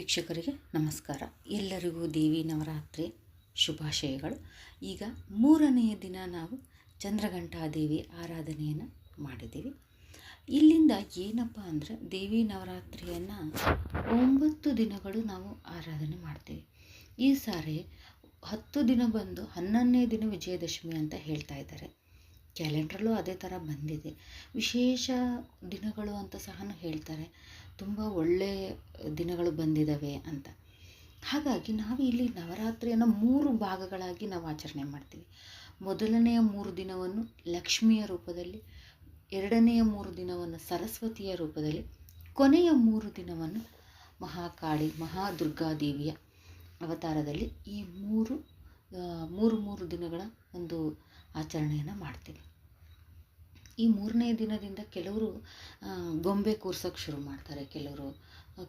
ವೀಕ್ಷಕರಿಗೆ ನಮಸ್ಕಾರ. ಎಲ್ಲರಿಗೂ ದೇವಿ ನವರಾತ್ರಿ ಶುಭಾಶಯಗಳು. ಈಗ ಮೂರನೆಯ ದಿನ ನಾವು ಚಂದ್ರಘಂಟಾ ದೇವಿ ಆರಾಧನೆಯನ್ನು ಮಾಡಿದ್ದೀವಿ. ಇಲ್ಲಿಂದ ಏನಪ್ಪ ಅಂದರೆ ದೇವಿ ನವರಾತ್ರಿಯನ್ನು ಒಂಬತ್ತು ದಿನಗಳು ನಾವು ಆರಾಧನೆ ಮಾಡ್ತೀವಿ. ಈ ಸಾರಿ ಹತ್ತು ದಿನ ಬಂದು ಹನ್ನೊಂದನೇ ದಿನ ವಿಜಯದಶಮಿ ಅಂತ ಹೇಳ್ತಾ ಇದ್ದಾರೆ. ಕ್ಯಾಲೆಂಡ್ರಲ್ಲೂ ಅದೇ ಥರ ಬಂದಿದೆ. ವಿಶೇಷ ದಿನಗಳು ಅಂತ ಸಹ ಹೇಳ್ತಾರೆ. ತುಂಬ ಒಳ್ಳೆಯ ದಿನಗಳು ಬಂದಿದ್ದಾವೆ ಅಂತ. ಹಾಗಾಗಿ ನಾವು ಇಲ್ಲಿ ನವರಾತ್ರಿಯನ್ನು ಮೂರು ಭಾಗಗಳಾಗಿ ನಾವು ಆಚರಣೆ ಮಾಡ್ತೀವಿ. ಮೊದಲನೆಯ ಮೂರು ದಿನವನ್ನು ಲಕ್ಷ್ಮಿಯ ರೂಪದಲ್ಲಿ, ಎರಡನೆಯ ಮೂರು ದಿನವನ್ನು ಸರಸ್ವತಿಯ ರೂಪದಲ್ಲಿ, ಕೊನೆಯ ಮೂರು ದಿನವನ್ನು ಮಹಾಕಾಳಿ, ಮಹಾದುರ್ಗಾದೇವಿಯ ಅವತಾರದಲ್ಲಿ ಈ ಮೂರು ಮೂರು ಮೂರು ದಿನಗಳ ಒಂದು ಆಚರಣೆಯನ್ನು ಮಾಡ್ತೀವಿ. ಈ ಮೂರನೇ ದಿನದಿಂದ ಕೆಲವರು ಗೊಂಬೆ ಕೂರ್ಸೋಕ್ಕೆ ಶುರು ಮಾಡ್ತಾರೆ. ಕೆಲವರು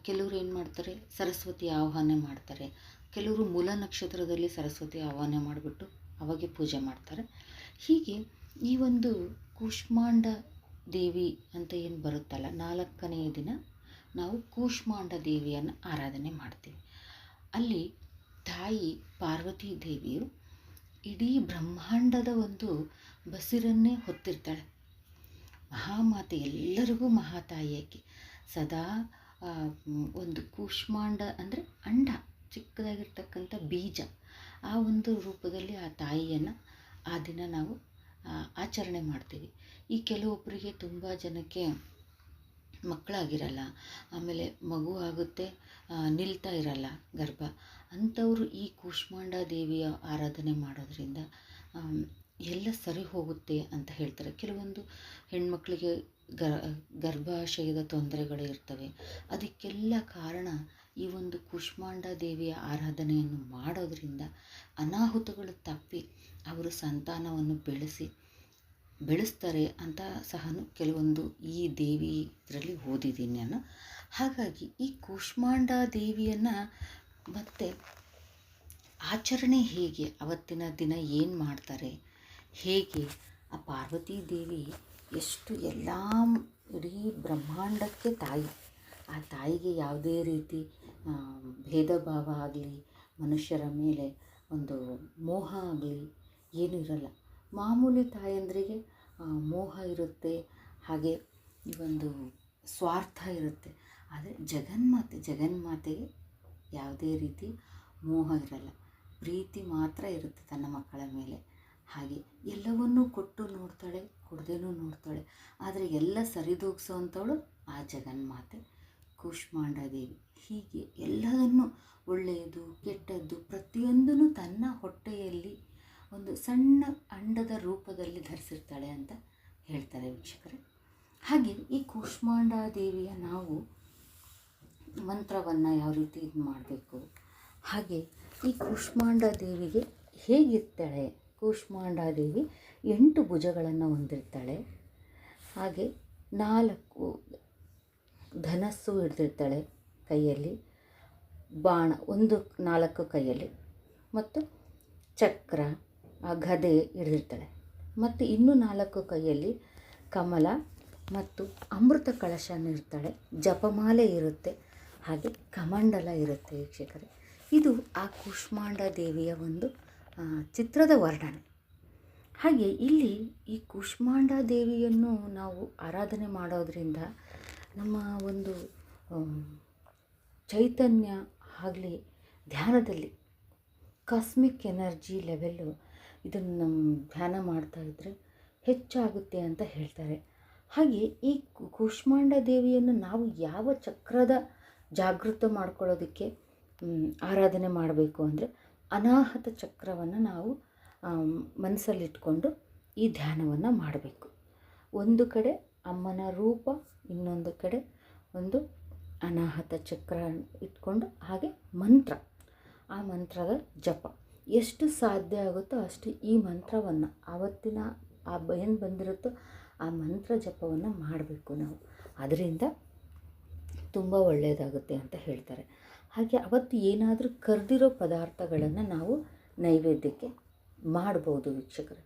ಕೆಲವರು ಏನು ಮಾಡ್ತಾರೆ? ಸರಸ್ವತಿ ಆಹ್ವಾನ ಮಾಡ್ತಾರೆ. ಕೆಲವರು ಮೂಲ ನಕ್ಷತ್ರದಲ್ಲಿ ಸರಸ್ವತಿ ಆಹ್ವಾನ ಮಾಡಿಬಿಟ್ಟು ಅವಾಗೆ ಪೂಜೆ ಮಾಡ್ತಾರೆ. ಹೀಗೆ ಈ ಒಂದು ಕೂಷ್ಮಾಂಡ ದೇವಿ ಅಂತ ಏನು ಬರುತ್ತಲ್ಲ ನಾಲ್ಕನೆಯ ದಿನ ನಾವು ಕೂಷ್ಮಾಂಡ ದೇವಿಯನ್ನು ಆರಾಧನೆ ಮಾಡ್ತೀವಿ. ಅಲ್ಲಿ ತಾಯಿ ಪಾರ್ವತಿ ದೇವಿಯು ಇಡೀ ಬ್ರಹ್ಮಾಂಡದ ಒಂದು ಬಸಿರನ್ನೇ ಹೊತ್ತಿರ್ತಾಳೆ. ಮಹಾಮಾತೆ ಎಲ್ಲರಿಗೂ ಮಹಾತಾಯಿಯಾಗಿ ಸದಾ ಒಂದು ಕೂಷ್ಮಾಂಡ ಅಂದರೆ ಅಂಡ, ಚಿಕ್ಕದಾಗಿರ್ತಕ್ಕಂಥ ಬೀಜ. ಆ ಒಂದು ರೂಪದಲ್ಲಿ ಆ ತಾಯಿಯನ್ನು ಆ ದಿನ ನಾವು ಆಚರಣೆ ಮಾಡ್ತೀವಿ. ಈ ಕೆಲವೊಬ್ಬರಿಗೆ ತುಂಬ ಜನಕ್ಕೆ ಮಕ್ಕಳಾಗಿರಲ್ಲ, ಆಮೇಲೆ ಮಗು ಆಗುತ್ತೆ ನಿಲ್ತಾ ಇರಲ್ಲ ಗರ್ಭ. ಅಂಥವರು ಈ ಕೂಷ್ಮಾಂಡ ದೇವಿಯ ಆರಾಧನೆ ಮಾಡೋದ್ರಿಂದ ಎಲ್ಲ ಸರಿ ಹೋಗುತ್ತೆ ಅಂತ ಹೇಳ್ತಾರೆ. ಕೆಲವೊಂದು ಹೆಣ್ಮಕ್ಳಿಗೆ ಗರ್ ಗರ್ಭಾಶಯದ ತೊಂದರೆಗಳು ಇರ್ತವೆ. ಅದಕ್ಕೆಲ್ಲ ಕಾರಣ ಈ ಒಂದು ಕುಷ್ಮಾಂಡ ದೇವಿಯ ಆರಾಧನೆಯನ್ನು ಮಾಡೋದರಿಂದ ಅನಾಹುತಗಳು ತಪ್ಪಿ ಅವರು ಸಂತಾನವನ್ನು ಬೆಳೆಸಿ, ಬೆಳೆಸ್ತಾರೆ ಅಂತ ಸಹ ಕೆಲವೊಂದು ಈ ದೇವಿ ಇದರಲ್ಲಿ ಓದಿದ್ದೀನಿ ನಾನು. ಹಾಗಾಗಿ ಈ ಕುಷ್ಮಾಂಡ ದೇವಿಯನ್ನು ಮತ್ತೆ ಆಚರಣೆ ಹೇಗೆ, ಅವತ್ತಿನ ದಿನ ಏನು ಮಾಡ್ತಾರೆ ಹೇಗೆ ಆ ಪಾರ್ವತೀ ದೇವಿ ಎಷ್ಟು ಎಲ್ಲ ಇಡೀ ಬ್ರಹ್ಮಾಂಡಕ್ಕೆ ತಾಯಿ. ಆ ತಾಯಿಗೆ ಯಾವುದೇ ರೀತಿ ಭೇದ ಭಾವ ಆಗಲಿ, ಮನುಷ್ಯರ ಮೇಲೆ ಒಂದು ಮೋಹ ಆಗಲಿ ಏನೂ ಇರಲ್ಲ. ಮಾಮೂಲಿ ತಾಯಂದ್ರಿಗೆ ಮೋಹ ಇರುತ್ತೆ, ಹಾಗೆ ಒಂದು ಸ್ವಾರ್ಥ ಇರುತ್ತೆ. ಆದರೆ ಜಗನ್ಮಾತೆ, ಜಗನ್ಮಾತೆಗೆ ಯಾವುದೇ ರೀತಿ ಮೋಹ ಇರಲ್ಲ. ಪ್ರೀತಿ ಮಾತ್ರ ಇರುತ್ತೆ ತನ್ನ ಮಕ್ಕಳ ಮೇಲೆ. ಹಾಗೆ ಎಲ್ಲವನ್ನೂ ಕೊಟ್ಟು ನೋಡ್ತಾಳೆ, ಕೊಡದೇನೂ ನೋಡ್ತಾಳೆ. ಆದರೆ ಎಲ್ಲ ಸರಿದೂಗಿಸೋವಂಥವಳು ಆ ಜಗನ್ಮಾತೆ ಕೂಷ್ಮಾಂಡ ದೇವಿ ಹೀಗೆ ಎಲ್ಲದನ್ನು ಒಳ್ಳೆಯದು, ಕೆಟ್ಟದ್ದು ಪ್ರತಿಯೊಂದನ್ನು ತನ್ನ ಹೊಟ್ಟೆಯಲ್ಲಿ ಒಂದು ಸಣ್ಣ ಅಂಡದ ರೂಪದಲ್ಲಿ ಧರಿಸಿರ್ತಾಳೆ ಅಂತ ಹೇಳ್ತಾರೆ ವೀಕ್ಷಕರೇ. ಹಾಗೆ ಈ ಕೂಷ್ಮಾಂಡ ದೇವಿಯ ನಾವು ಮಂತ್ರವನ್ನು ಯಾವ ರೀತಿ ಇದು ಮಾಡಬೇಕು ಹಾಗೆ ಈ ಕೂಷ್ಮಾಂಡ ದೇವಿಗೆ ಹೇಗಿರ್ತಾಳೆ? ಕೂಷ್ಮಾಂಡ ದೇವಿ ಎಂಟು ಭುಜಗಳನ್ನು ಹೊಂದಿರ್ತಾಳೆ. ಹಾಗೆ ನಾಲ್ಕು ಧನಸ್ಸು ಹಿಡಿದಿರ್ತಾಳೆ ಕೈಯಲ್ಲಿ, ಬಾಣ ಒಂದು ನಾಲ್ಕು ಕೈಯಲ್ಲಿ. ಮತ್ತು ಚಕ್ರ, ಆ ಗದೆ ಹಿಡಿದಿರ್ತಾಳೆ. ಮತ್ತು ಇನ್ನೂ ನಾಲ್ಕು ಕೈಯಲ್ಲಿ ಕಮಲ ಮತ್ತು ಅಮೃತ ಕಳಶನ ಇರ್ತಾಳೆ ಜಪಮಾಲೆ ಇರುತ್ತೆ, ಹಾಗೆ ಕಮಂಡಲ ಇರುತ್ತೆ ವೀಕ್ಷಕರೇ. ಇದು ಆ ಕೂಷ್ಮಾಂಡ ದೇವಿಯ ಒಂದು ಚಿತ್ರದ ವರ್ಣನೆ. ಹಾಗೆ ಇಲ್ಲಿ ಈ ಕೂಷ್ಮಾಂಡ ದೇವಿಯನ್ನು ನಾವು ಆರಾಧನೆ ಮಾಡೋದರಿಂದ ನಮ್ಮ ಒಂದು ಚೈತನ್ಯ ಆಗಲಿ, ಧ್ಯಾನದಲ್ಲಿ ಕಾಸ್ಮಿಕ್ ಎನರ್ಜಿ ಲೆವೆಲ್ಲು ಇದನ್ನು ನಮ್ಮ ಧ್ಯಾನ ಮಾಡ್ತಾ ಇದ್ದರೆ ಹೆಚ್ಚಾಗುತ್ತೆ ಅಂತ ಹೇಳ್ತಾರೆ. ಹಾಗೆ ಈ ಕುಷ್ಮಾಂಡ ದೇವಿಯನ್ನು ನಾವು ಯಾವ ಚಕ್ರದ ಜಾಗೃತ ಮಾಡ್ಕೊಳ್ಳೋದಕ್ಕೆ ಆರಾಧನೆ ಮಾಡಬೇಕು ಅಂದರೆ ಅನಾಹತ ಚಕ್ರವನ್ನು ನಾವು ಮನಸ್ಸಲ್ಲಿಟ್ಕೊಂಡು ಈ ಧ್ಯಾನವನ್ನು ಮಾಡಬೇಕು. ಒಂದು ಕಡೆ ಅಮ್ಮನ ರೂಪ, ಇನ್ನೊಂದು ಕಡೆ ಒಂದು ಅನಾಹತ ಚಕ್ರ ಇಟ್ಕೊಂಡು ಹಾಗೆ ಮಂತ್ರ. ಆ ಮಂತ್ರದ ಜಪ. ಎಷ್ಟು ಸಾಧ್ಯ ಆಗುತ್ತೋ ಅಷ್ಟು ಈ ಮಂತ್ರವನ್ನು, ಆವತ್ತಿನ ಆ ಏನು ಬಂದಿರುತ್ತೋ ಆ ಮಂತ್ರ ಜಪವನ್ನು ಮಾಡಬೇಕು ನಾವು. ಅದರಿಂದ ತುಂಬ ಒಳ್ಳೆಯದಾಗುತ್ತೆ ಅಂತ ಹೇಳ್ತಾರೆ. ಹಾಗೆ ಅವತ್ತು ಏನಾದರೂ ಕರೆದಿರೋ ಪದಾರ್ಥಗಳನ್ನು ನಾವು ನೈವೇದ್ಯಕ್ಕೆ ಮಾಡ್ಬೋದು ವೀಕ್ಷಕರು.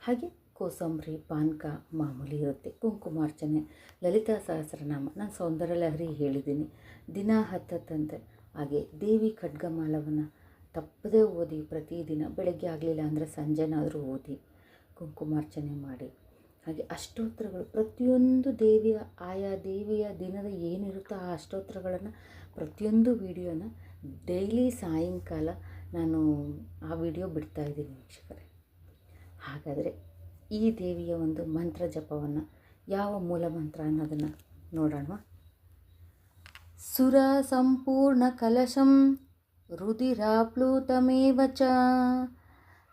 ಹಾಗೆ ಕೋಸಂಬರಿ, ಪಾನಕ, ಮಾಮೂಲಿ ಇರುತ್ತೆ ಕುಂಕುಮಾರ್ಚನೆ ಲಲಿತಾ ಸಹಸ್ರನಾಮ, ನಾನು ಸೌಂದರ್ಯ ಲಹರಿ ಹೇಳಿದ್ದೀನಿ. ದಿನ ಹತ್ತತ್ತಂತೆ. ಹಾಗೆ ದೇವಿ ಖಡ್ಗಮಾಲವನ್ನು ತಪ್ಪದೇ ಓದಿ ಪ್ರತಿದಿನ ಬೆಳಗ್ಗೆ ಆಗಲಿಲ್ಲ ಅಂದರೆ ಸಂಜೆನಾದರೂ ಓದಿ ಕುಂಕುಮಾರ್ಚನೆ ಮಾಡಿ ಹಾಗೆ ಅಷ್ಟೋತ್ತರಗಳು, ಪ್ರತಿಯೊಂದು ದೇವಿಯ, ಆಯಾ ದೇವಿಯ ದಿನದ ಏನಿರುತ್ತೋ ಆ ಅಷ್ಟೋತ್ತರಗಳನ್ನು, ಪ್ರತಿಯೊಂದು ವಿಡಿಯೋನ ಡೈಲಿ ಸಾಯಂಕಾಲ ನಾನು ಆ ವಿಡಿಯೋ ಬಿಡ್ತಾ ಇದ್ದೀನಿ ವೀಕ್ಷಕರೇ. ಹಾಗಾದರೆ ಈ ದೇವಿಯ ಒಂದು ಮಂತ್ರ ಜಪವನ್ನು ಯಾವ ಮೂಲ ಮಂತ್ರ ಅನ್ನೋದನ್ನು ನೋಡೋಣ. ಸುರ ಸಂಪೂರ್ಣ ಕಲಶಂ ರುದಿರಾಪ್ಲೂತಮೇವ ಚ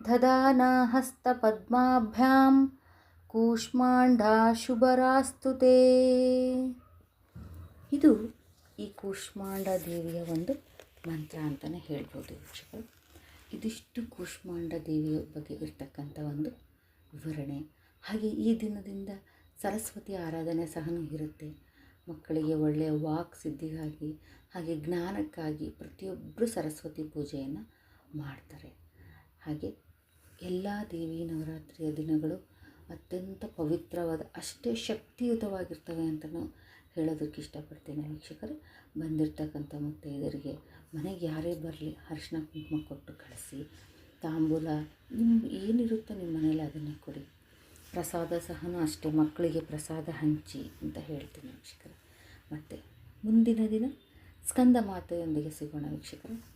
ಹಸ್ತ ಹಸ್ತಪದ್ಮಾಭ್ಯಾಂ ಕೂಷ್ಮಾಂಡ ಶುಭರಾಸ್ತುತೆ ಇದು ಈ ಕೂಷ್ಮಾಂಡ ದೇವಿಯ ಒಂದು ಮಂತ್ರ ಅಂತಲೇ ಹೇಳ್ಬೋದು ವೀಕ್ಷಕರು. ಇದಿಷ್ಟು ಕೂಷ್ಮಾಂಡ ದೇವಿಯ ಬಗ್ಗೆ ಇರ್ತಕ್ಕಂಥ ಒಂದು ವಿವರಣೆ. ಹಾಗೆ ಈ ದಿನದಿಂದ ಸರಸ್ವತಿ ಆರಾಧನೆ ಸಹ ಇರುತ್ತೆ. ಮಕ್ಕಳಿಗೆ ಒಳ್ಳೆಯ ವಾಕ್ ಸಿದ್ಧಿಗಾಗಿ ಹಾಗೆ ಜ್ಞಾನಕ್ಕಾಗಿ ಪ್ರತಿಯೊಬ್ಬರು ಸರಸ್ವತಿ ಪೂಜೆಯನ್ನು ಮಾಡ್ತಾರೆ. ಹಾಗೆ ಎಲ್ಲ ದೇವಿ ನವರಾತ್ರಿಯ ದಿನಗಳು ಅತ್ಯಂತ ಪವಿತ್ರವಾದ, ಅಷ್ಟೇ ಶಕ್ತಿಯುತವಾಗಿರ್ತವೆ ಅಂತಲೂ ಹೇಳೋದಕ್ಕೆ ಇಷ್ಟಪಡ್ತೇನೆ ವೀಕ್ಷಕರೇ. ಬಂದಿರತಕ್ಕಂಥ ಮುತ್ತೈದರಿಗೆ ಮನೆಗೆ ಯಾರೇ ಬರಲಿ ಅರಿಶಿನ ಕುಂಕುಮ ಕೊಟ್ಟು ಕಳಿಸಿ, ತಾಂಬೂಲ ನಿಮ್ಮ ಏನಿರುತ್ತೋ ನಿಮ್ಮ ಮನೇಲಿ ಅದನ್ನೇ ಕೊಡಿ. ಪ್ರಸಾದ ಸಹ ಅಷ್ಟೇ, ಮಕ್ಕಳಿಗೆ ಪ್ರಸಾದ ಹಂಚಿ ಅಂತ ಹೇಳ್ತೀನಿ ವೀಕ್ಷಕರು. ಮತ್ತು ಮುಂದಿನ ದಿನ ಸ್ಕಂದ ಮಾತೆಯೊಂದಿಗೆ ಸಿಗೋಣ ವೀಕ್ಷಕರೇ.